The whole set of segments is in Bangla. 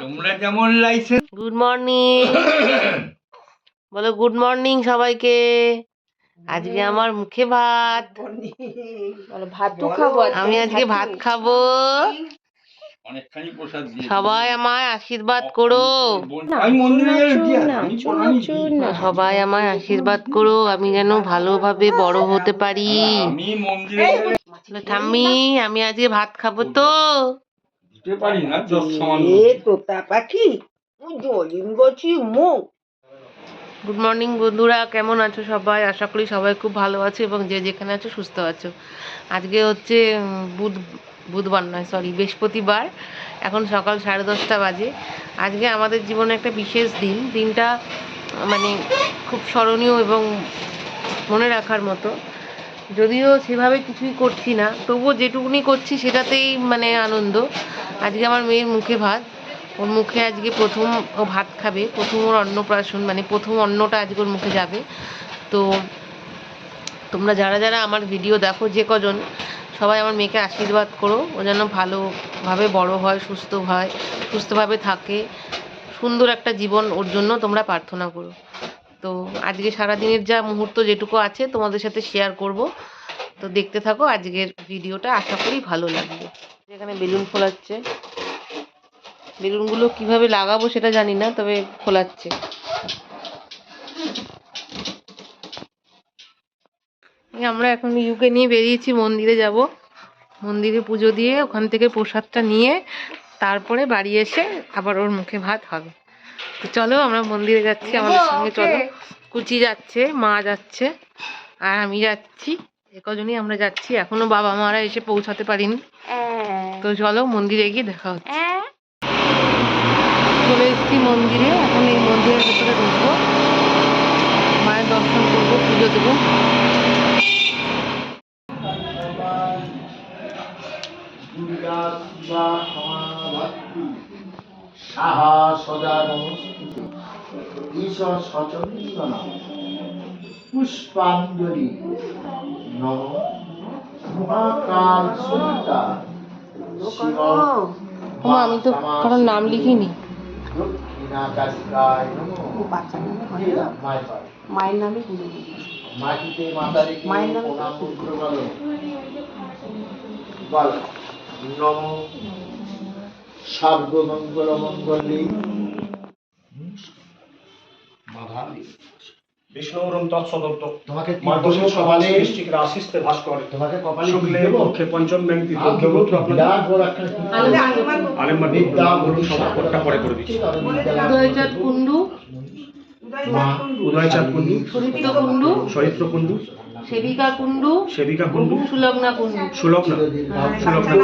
তোমরা যেমন লাইসেন্স গুড মর্নিং বলো গুড মর্নিং সবাইকে। আজকে আমার মুখে ভাত। বলো ভাত তো খাব আমি আজকে ভাত খাব। অনেকখানি প্রসাদ দিয়ে সবাই আমায় আশীর্বাদ করো। সবাই আমায় আশীর্বাদ করো আমি যেন ভালোভাবে বড় হতে পারি। ঠাম্মি আমি আজকে ভাত খাব তো। পারি না সামান্য এ তোতা পাখি জলিম গছি মুখ গুড মর্নিং বন্ধুরা কেমন আছো সবাই? আশা করি সবাই খুব ভালো আছো এবং যে যেখানে আছো সুস্থ আছো। আজকে হচ্ছে বুধ বুধবার নয় সরি বৃহস্পতিবার। এখন সকাল সাড়ে দশটা বাজে। আজকে আমাদের জীবনে একটা বিশেষ দিন। দিনটা মানে খুব স্মরণীয় এবং মনে রাখার মতো। যদিও সেভাবে কিছুই করছি না, তবুও যেটুকুনি করছি সেটাতেই মানে আনন্দ। আজকে আমার মেয়ের মুখে ভাত, ওর মুখে আজকে প্রথম ও ভাত খাবে, প্রথম ওর অন্নপ্রাশন মানে প্রথম অন্নটা আজকে ওর মুখে যাবে। তো তোমরা যারা যারা আমার ভিডিও দেখো যে কজন, সবাই আমার মেয়েকে আশীর্বাদ করো, ও যেন ভালোভাবে বড় হয়, সুস্থ হয়, সুস্থভাবে থাকে, সুন্দর একটা জীবন ওর জন্য তোমরা প্রার্থনা করো। তো আজকে সারাদিনের যা মুহূর্ত যেটুকু আছে তোমাদের সাথে শেয়ার করব। তো দেখতে থাকো আজকের ভিডিওটা আশা করি ভালো লাগবে। এখানে বেলুন ফোলাচ্ছে। বেলুনগুলো কীভাবে লাগাবো সেটা জানি না, তবে ফোলাচ্ছে। আমরা এখন ইউকে নিয়ে বেরিয়েছি, মন্দিরে যাব। মন্দিরে পুজো দিয়ে ওখান থেকে প্রসাদটা নিয়ে তারপরে বাড়ি এসে আবার ওর মুখে ভাত হবে। চলো আমরা মন্দিরে যাচ্ছি আমাদের সঙ্গে চলো। কুচি যাচ্ছে মা যাচ্ছে আর আমি যাচ্ছি। এ কজনই আমরা যাচ্ছি এখনও বাবা মারা এসে পৌঁছাতে পারিনি। তো চলো মন্দিরে গিয়ে দেখা হচ্ছে। চলে এসেছি মন্দিরে এখন এই মন্দিরের ভেতরে ঢুকবো। মায়ের দর্শন করব পুজো দেবো। পুষ্পাঞ্জলি নম। মহাকাল সুতা আমি তো কারোর নাম লিখিনি। মায়ের নামে মাটিতে মাথা রেখে মায়ের নামে প্রণাম করে বলো বল। নম। সর্বমঙ্গল মঙ্গলে বিষ্ণুরম তৎসদত্ত তোমাকে কি সকালে কপালে? বৃষ্টিকের আশিস্তে ভাস করে। তোমাকে কপালে শুক্লে পক্ষে পঞ্চম ব্যাংকটি আর দেবো কি? বিরাট বড় একটা আলেম্বার বিদ্যা বলুন সবার কোটটা পরে করে দিচ্ছি। উদয়চাঁদ কুণ্ডু। উদয়চাঁদ কুণ্ডু। সুরিত্র কুণ্ডু। চরিত্র কুণ্ডু। সেবিকা কুণ্ডু। সেবিকা কুণ্ডু। সুলগ্না কুণ্ডু। সুলগ্না। সুলগ্না।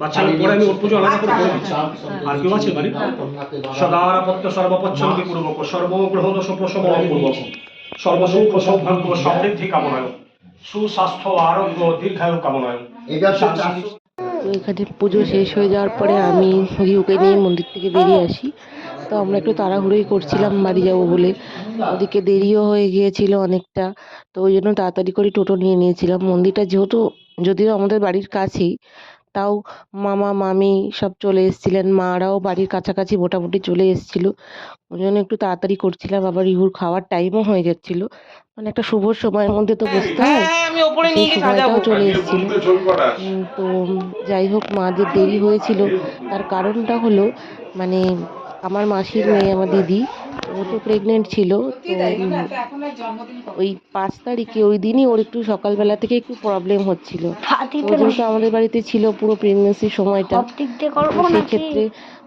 বাচ্চাদের পরে আমি ওর পুজো আলাদা করে করে দিচ্ছি আর কেউ আছে বাড়ি সদারাপত্য পূর্বক সর্বগ্রহ দোষ প্রসব পূর্বক। সর্বসুখ সৌভাগ্য সমৃদ্ধি কামনায়। সুস্বাস্থ্য আরোগ্য দীর্ঘায়ু কামনায়। তো এখানে পুজো শেষ হয়ে যাওয়ার পরে আমি রিউকে নিয়ে মন্দির থেকে বেরিয়ে আসি। তো আমরা একটু তাড়াহুড়োই করছিলাম বাড়ি যাব বলে। ওদিকে দেরিও হয়ে গিয়েছিল অনেকটা। তো ওই জন্য তাড়াতাড়ি করে টোটো নিয়ে নিয়েছিলাম। মন্দিরটা যেহেতু যদিও আমাদের বাড়ির কাছেই তাও মামা মামি সব চলে এসেছিলেন। মারাও বাড়ির কাছাকাছি মোটামুটি চলে এসেছিল। ওই জন্য একটু তাড়াতাড়ি করছিলাম। আবার রিহুর খাওয়ার টাইমও হয়ে যাচ্ছিল মানে একটা শুভ সময়ের মধ্যে তো বসতে হয়। সেই সময়টাও চলে এসেছিল। তো যাই হোক মাদের দেরি হয়েছিল তার কারণটা হলো মানে আমার মাসির মেয়ে আমার দিদি ও তো প্রেগনেন্ট ছিল তো ওই পাঁচ তারিখে ওই দিনই ওর একটু সকালবেলা থেকে একটু প্রবলেম হচ্ছিল। ও যেহেতু আমাদের বাড়িতে ছিল পুরো প্রেগনেন্সির সময়টা তো সেই ক্ষেত্রে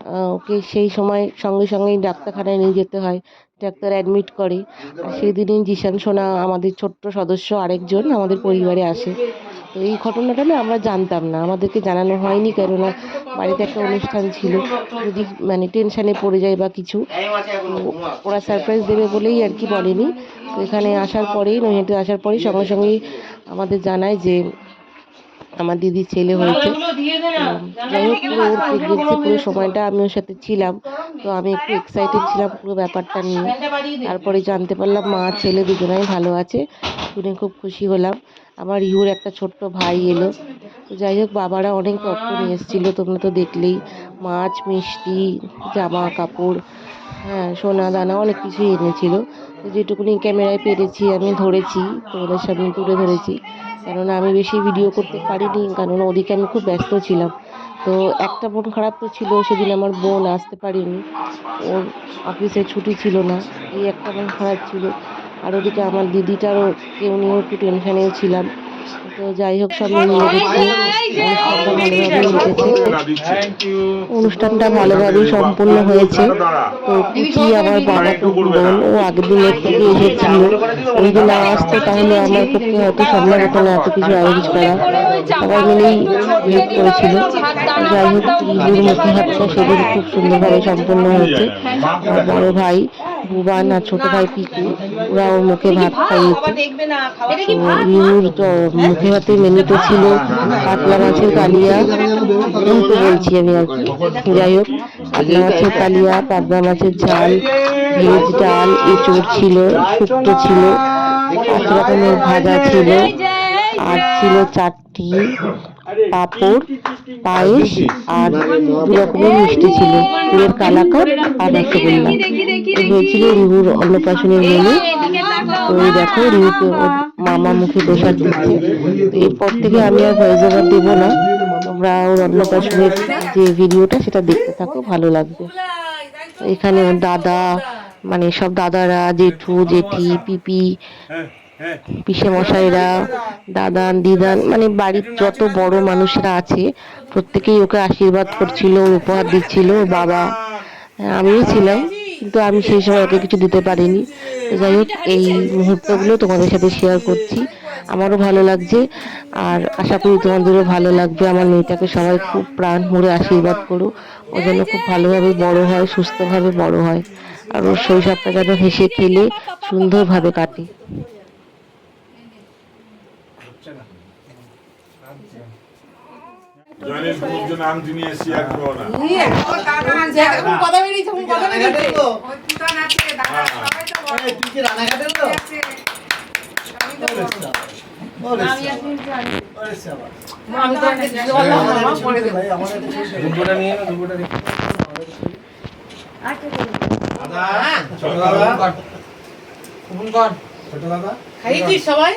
আহ, ওকে সেই সময় সঙ্গে সঙ্গেই ডাক্তারখানায় নিয়ে যেতে হয়। ডাক্তার অ্যাডমিট করে। আর সেই দিনই জিশান সোনা আমাদের ছোট্ট সদস্য আরেকজন আমাদের পরিবারে আসে। তো এই ঘটনাটা না আমরা জানতাম না। আমাদেরকে জানানো হয়নি কেননা বাড়িতে একটা অনুষ্ঠান ছিল। যদি মানে টেনশানে পড়ে যায় বা কিছু, ওরা সারপ্রাইজ দেবে বলেই আর কি বলেনি। তো এখানে আসার পরেই, নৈহাটিতে আসার পরেই সঙ্গে সঙ্গেই আমাদের জানায় যে আমার দিদির ছেলে হয়েছে। যাই হোক, পুরো ওর প্রেগনেন্সি পুরো সময়টা আমি ওর সাথে ছিলাম। তো আমি একটু এক্সাইটেড ছিলাম পুরো ব্যাপারটা নিয়ে। তারপরে জানতে পারলাম মা, ছেলে দুজনাই ভালো আছে। শুনে খুব খুশি হলাম। আমার ইহুর একটা ছোট্ট ভাই এলো। তো যাই হোক, বাবারা অনেক তথ্য নিয়ে এসেছিল, তোমরা তো দেখলেই। মাছ, মিষ্টি, জামা কাপড় হ্যাঁ সোনা, দানা অনেক কিছুই এনেছিল। তো যেটুকুনি ক্যামেরায় পেরেছি, আমি ধরেছি, তোমাদের সামনে তুলে ধরেছি। কেননা আমি বেশি ভিডিও করতে পারিনি কারণ ওদিকে আমি খুব ব্যস্ত ছিলাম। তো একটা বোন খারাপ তো ছিল, সেদিন আমার বোন আসতে পারেনি। ওর অফিসে ছুটি ছিল না, এই একটা বোন খারাপ ছিল। আর ওদিকে আমার দিদিটারও কেউ নিয়েও একটু টেনশানেও ছিলাম। তো যাই হোক সব মিলিয়ে অনুষ্ঠানটা ভালোভাবেই সম্পূর্ণ হয়েছে। তো কুচি আমার বাবা বোন ও আগের দিনের থেকে এসেছিল। ও যদি না আসতো তাহলে আমার পক্ষে হয়তো সম্ভব হতো না এত কিছু অ্যারেঞ্জ করা। সবাই মিলেই হেল্প করেছিল। যাই হোক ত্রিভুর মুখে হাতটা সেদিন খুব সুন্দরভাবে সম্পন্ন হয়েছে। আমার বড় ভাই ভুবান আর ছোট ভাই পিকু ওরা ওর মুখে ভাত খাইয়েছে তো মুখে ভাতে মেনুতে ছিল কাতলা মাছের কালিয়া উল্টো বলছি আমি আর কি। যাই হোক কাতলা মাছের কালিয়া পাবদা মাছের ঝাল ভেজ ডাল এঁচড় ছিল শুক্তো ছিল পাঁচ রকমের ভাজা ছিল আর ছিল চাটনি পাঁপড় পায়েস আর দু রকমের মিষ্টি ছিল। ফুলের কালাকার আর রসগোল্লা হয়েছিল রিহুর অন্নপ্রাশনের মেনু তো দেখো রিহুকে ওর মামা মুখে প্রসাদ দিচ্ছে। তো এরপর থেকে আমি আর ভয়েস ওভার দেবো না। তোমরা ওর অন্নপ্রাশনের যে ভিডিওটা সেটা দেখতে থাকো ভালো লাগবে। এখানে ওর দাদা মানে সব দাদারা জেঠু জেঠি পিপি পিসে মশাইরা দাদান দিদান মানে বাড়ির যত বড় মানুষরা আছে প্রত্যেকেই ওকে আশীর্বাদ করছিল উপহার দিচ্ছিল বাবা হ্যাঁ, আমিও ছিলাম কিন্তু আমি সেই সময় ওকে কিছু দিতে পারিনি। যাই হোক এই মুহূর্তগুলো তোমাদের সাথে শেয়ার করছি। আমারও ভালো লাগছে আর আশা করি তোমাদেরও ভালো লাগবে। আমার মেয়েটাকে সবাই খুব প্রাণ ভরে আশীর্বাদ করো। ও যেন খুব ভালোভাবে বড় হয় সুস্থভাবে বড় হয় আর ওর শৈশবটা যেন হেসে খেলে সুন্দরভাবে কাটে। আম নিয়ে কথা বেরিয়েছে কথা বেরিয়েছে। তুই কি রানাঘাটের তো শেষ হয়ে। সবাই?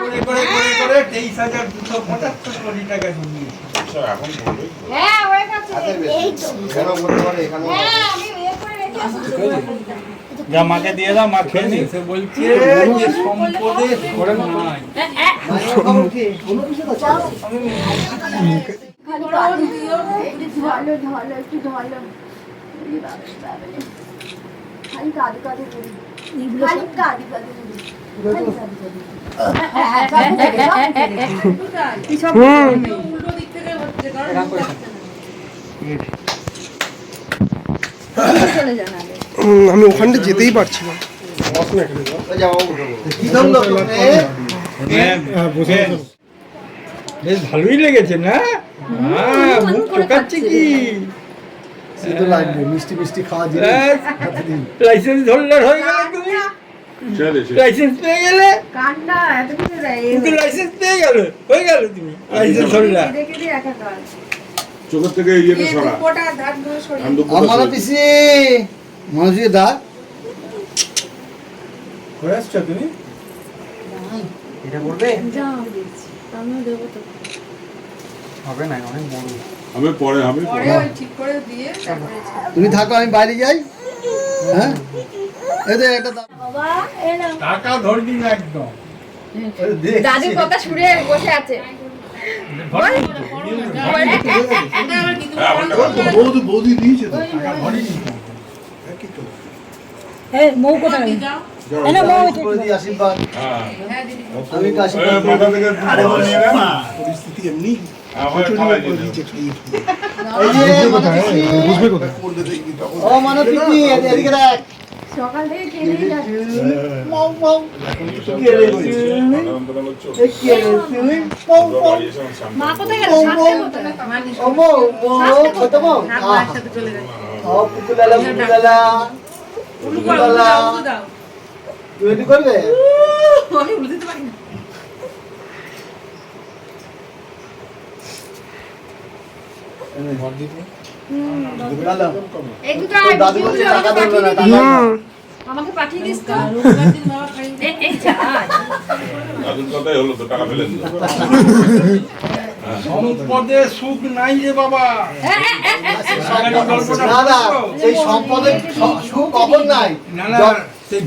করে করে করে করে তেইশ হাজার দুশো পঁচাত্তর কোটি টাকা জমিয়েছে। এখন হ্যাঁ হয়ে গেছে। এই তো। এখানেও করতে পারে এখানেও হ্যাঁ আমি ইয়ে করে রেখে আসছি। যা মাকে দিয়ে দাও মা খেয়ে নি। সে বলছে যে সম্পদে করে নাই। কি কোনো আমি ওখানটা যেতেই পারছি না বেশ ভালোই লেগেছে না হ্যাঁ মুখ চোকাচ্ছে কি মিষ্টি মিষ্টি খাওয়া লাইসেন্স হোল্ডার হয়ে গেলে তুমি। লাইসেন্স পেয়ে গেলে কান্না এত কিছু লাইসেন্স পেয়ে গেল হয়ে গেল তুমি লাইসেন্স হোল্ডার চোখের থেকে ইয়েটা সরা। আমার সরিয়ে- পিসি মানুষের দা হয়ে আসছো তুমি? এটা করবে হবে না অনেক বড়। হবে পরে হবে পরে। ঠিক করে দিয়ে তারপরে তুমি থাকো আমি বাইরে যাই। হ্যাঁ? এই দেখ একটা বাবা টাকা ধরবি না একদম। দাদুর কথা শুনে বসে আছে। হ্যাঁ। বৌদি দিয়েছে তো বৌদি আশীর্বাদ হ্যাঁ। না। পরিস্থিতি এমনি। আমার খাওয়াই দিয়ে দাও। এই যে বুঝবে কোথায়? ও মানো এদিকে দেখ। সকাল থেকে কেঁদেই যাচ্ছে আমার সামনে মা। কোথায় গেল? করবে? আমি উল্টে দিতে পারি না। লালা এদিকে দাদু আমাকে সুখ নাই রে বাবা সম্পদের সুখ নাই সেই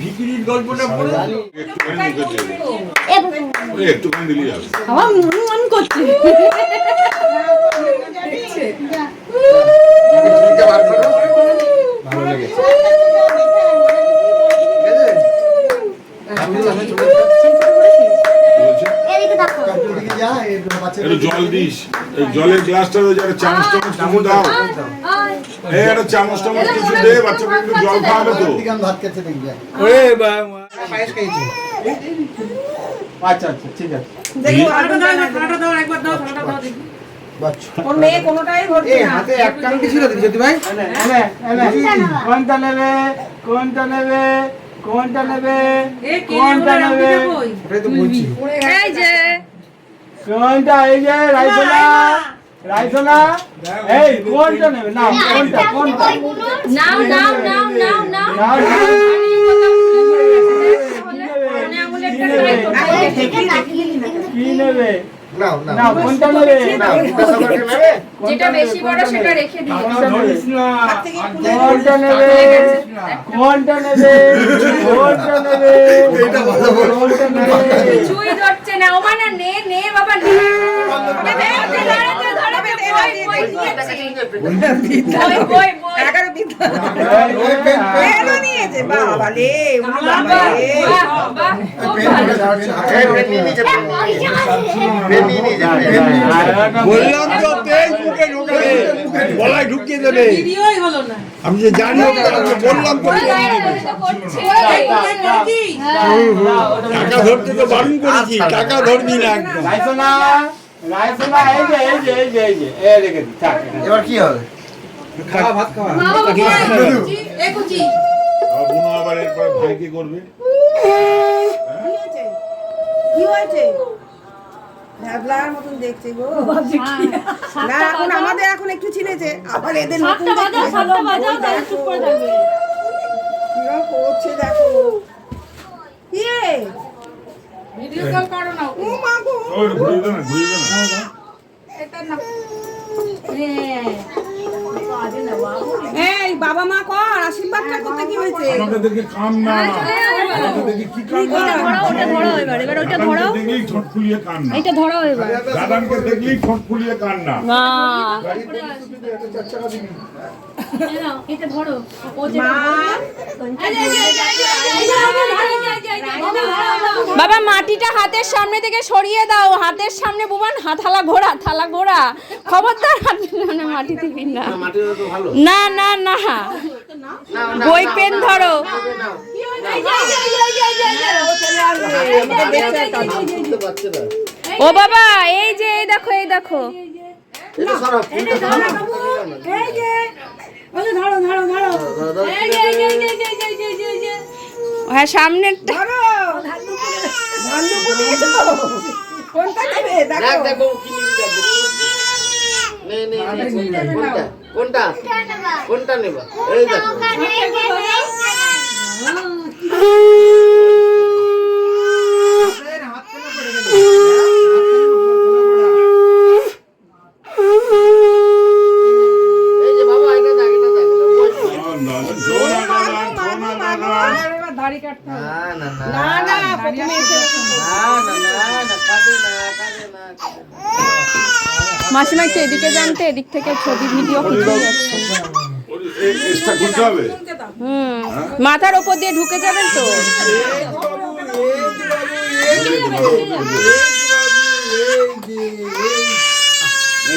গল্পটা মন মন করছে এই বাচ্চাটা একটু জল দিস এই জলের গ্লাসটা ওই যারা চামচ টামচ কিছু দাও এই একটা চামচ টামচ কিছু দে বাচ্চাকে একটু জল খাওয়াবে তো ভাত খেতে দেখবি ওরে বাবা পায়েস খেয়েছি আচ্ছা আচ্ছা ঠিক আছে দেখো থালাটা দাও না, দাও একবার দাও থালাটা দাও দেখি ওর মেয়ে কোনোটাই এ না। হাতে একটা আংটি ছিল জ্যোতি ভাই? কোনটা নেবে? কোনটা নেবে? কোনটা নেবে? এ কে নেবে রাখতে কই? ওটাই তো বলছি। এই যে। কোনটা? এই যে রাইসোনা রাইসোনা এই কোনটা নেবে? না কোনটা? কোনটা? নাও নাও নাও নাও নাও। না কি নেবে? নাও নাও। কোনটা নেবে? যেটা বেশি বড় সেটা রেখে দিও। কোনটা ধরিস না। কোনটা নেবে? কোনটা নেবে? কোনটা নেবে? কোনটা নেবে? কিছুই ধরছে না ও মানে নে নে বাবা নে। ধরে ধরে ধরে বই, বই নিয়েছি। বই, বই, আমি যে জানি বললাম। টাকা ধরতে তো বারণ করেছি টাকা ধরবি না একদম এবার কি হবে খাওয়া ভাত খাওয়া। মা বাবা কি করছে? এ কুচি। আর বুনো আবার এরপরে ভাইকে করবে? কি হয়েছে? ভ্যাবলার মতন দেখছে গো। না এখন আমাদের এখন একটু ছিলেছে। আবার এদের নতুন। কিরম করছে দেখো। ইয়ে ভিডিও কল করো না ও মা গো। ওই ঘুরিয়ে না ঘুরিয়ে না এটা না। এই বাবা মা কর আশীর্বাদটা করতে কি হয়েছে? আমাদেরকে কাম না না। না না এটা এবার দাদানকে দেখলেই ঠোঁট ফুলিয়ে এটা ধরো বাবা মাটিটা হাতের সামনে থেকে সরিয়ে দাও হাতের সামনে বুবান হাত থালা ঘোড়া থালা ঘোড়া খবরদার হাতের সামনে মাটি দিবি না না না না বই পেন ধরো ও বাবা এই যে এই দেখো এই দেখো। হ্যাঁ সামনে কোনটা কোনটা? নেবা? এই দেখো। মাসিমা একটু এদিকে জানতে এদিক থেকে ছবি ভিডিও কিছু মাথার ওপর দিয়ে ঢুকে যাবেন তো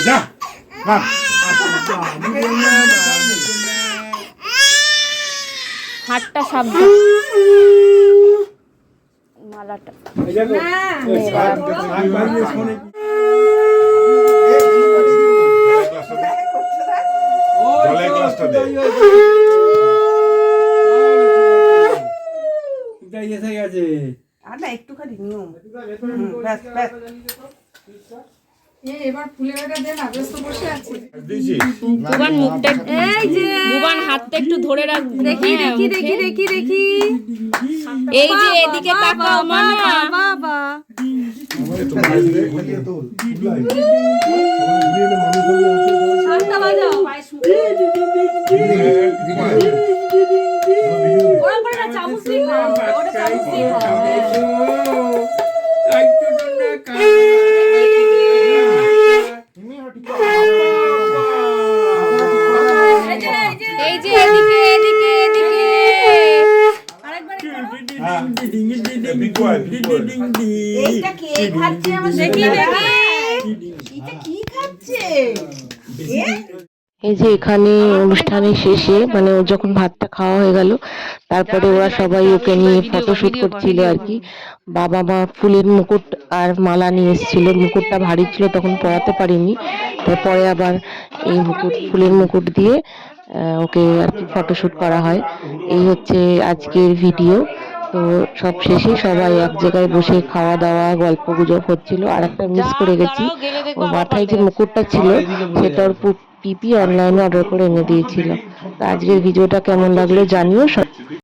যা, হাতটা সাবধান মালাটা দে এসে গেছে আদা একটুখানি নিয়ম ব্যাস ব্যাস বুবান মুখটা এই যে বুবান হাতটা একটু ধরে রাখ দেখি দেখি দেখি দেখি দেখি এই যে এদিকে তাকাও মানা বাবা শান্তা বাজাও ওরা করে না চামচ দিয়ে খাও ওটা চামচ দিয়ে খাও এই যে এদিকে এদিকে এদিকে হ্যাঁ। Be quiet, be quiet. এইটা কে খাচ্ছে আমার দেখি দেখি এটা কি খাচ্ছে এই যে এখানে অনুষ্ঠানের শেষে মানে ও যখন ভাতটা খাওয়া হয়ে গেল, তারপরে ওরা সবাই ওকে নিয়ে ফটোশুট করছিল আর কি। বাবা মা ফুলের মুকুট আর মালা নিয়ে এসেছিল। মুকুটটা ভারী ছিল, তখন পরাতে পারিনি। তারপরে আবার এই মুকুট, ফুলের মুকুট দিয়ে ওকে আর কি ফটোশুট করা হয়। এই হচ্ছে আজকের ভিডিও তো সব শেষে সবাই এক জায়গায় বসে খাওয়া দাওয়া গল্প গুজব হচ্ছিল। আর একটা মিস করে গেছি। মাথায় যে মুকুটটা ছিল সেটা ওর পিপি অনলাইনে অর্ডার করে এনে দিয়েছিল। আজকের ভিডিওটা কেমন লাগল জানিও